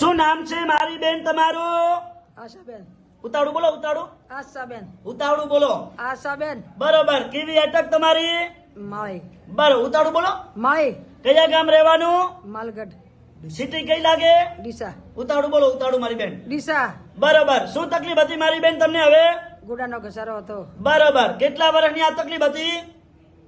શું નામ છે મારી બેન તમારું? આશાબેન. ઉતાવળું બોલો ઉતાવળું. આશાબેન. ઉતાવળું બોલો. આશાબેન. બરોબર કેવી અટક તમારી? માય બરો ઉતાવળું બોલો. માળી. કયા ગામ રહેવાનું? માલગઢ. સિટી કઈ લાગે? ડીસા. ઉતાવળું બોલો ઉતાવળું મારી બેન. ડીસા. બરોબર શું તકલીફ હતી મારી બેન તમને હવે? ગોડાનો ઘસારો હતો. બરોબર કેટલા વર્ષની આ તકલીફ હતી?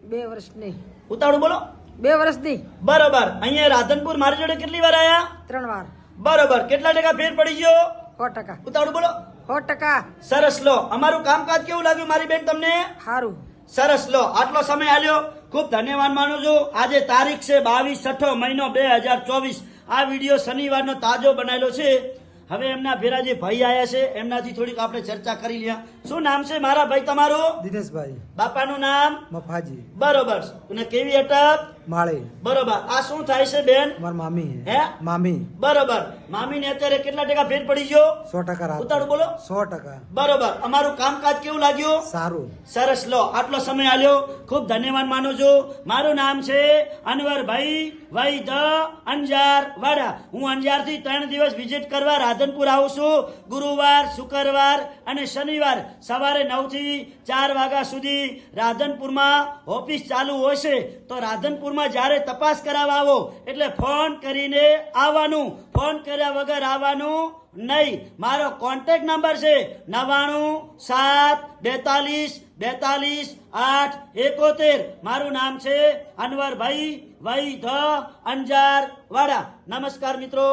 બે વર્ષની. ઉતાવળું બોલો. બે વર્ષની. બરોબર અહીંયા રાધનપુર મારી જોડે કેટલી વાર આયા? ત્રણ વાર. બરોબર. કેટલા ટકા ફેર પડી ગયો? સો ટકા. ઉતાવળ બોલો. સો ટકા. સરસ લો. અમારું કામકાજ કેવું લાગ્યું મારી બેન તમને? સારું સરસ લો. આટલો સમય આલ્યો. ખૂબ ધન્યવાદ માનું છું. આજે તારીખ છે બાવીસ છઠ્ઠો મહિનો બે હજાર ચોવીસ. આ વીડિયો શનિવારનો તાજો બનાવેલો છે. હવે એમના ભેરા જે ભાઈ આયા છે. એમનાથી થોડીક આપણે ચર્ચા કરી લ્યા. શું નામ છે મારા ભાઈ તમારું? દિનેશભાઈ. બાપાનું નામ? મફાજી. બરોબર. અને કેવી અટક? માળે. બરોબર. આ શું થાય છે બેન? મારા મામી હે. મામી. બરોબર. મામીને અત્યારે કેટલા ટકા ફેર પડી ગયો? સો ટકા રાત. બોલો. સો ટકા. બરોબર. અમારું કામકાજ કેવું લાગ્યું? સારું. સરસ. લો આટલો સમય આલ્યો. ખૂબ ધન્યવાદ માનું છું. મારું નામ છે અનવરભાઈ વાઈ ધ અંજાર વાડા હું અંજારથી ત્રણ દિવસ વિઝિટ કરવા રાધનપુર આવું છું. ગુરુવાર શુક્રવાર અને શનિવાર સવારે નવથી ચાર વાગ્યા સુધી રાધનપુરમાં ઓફિસ ચાલુ હોય છે. તો રાધનપુરમાં જ્યારે તપાસ કરાવવા આવો, એટલે ફોન કરીને આવવાનું. ફોન કર્યા વગર આવવાનું નહીં. મારો કોન્ટેક્ટ નંબર છે નવાણું સાત, બેતાલીસ બેતાલીસ, આઠ, એકોતેર. મારું નામ છે અનવરભાઈ વૈધ અંજાર વાડા નમસ્કાર મિત્રો.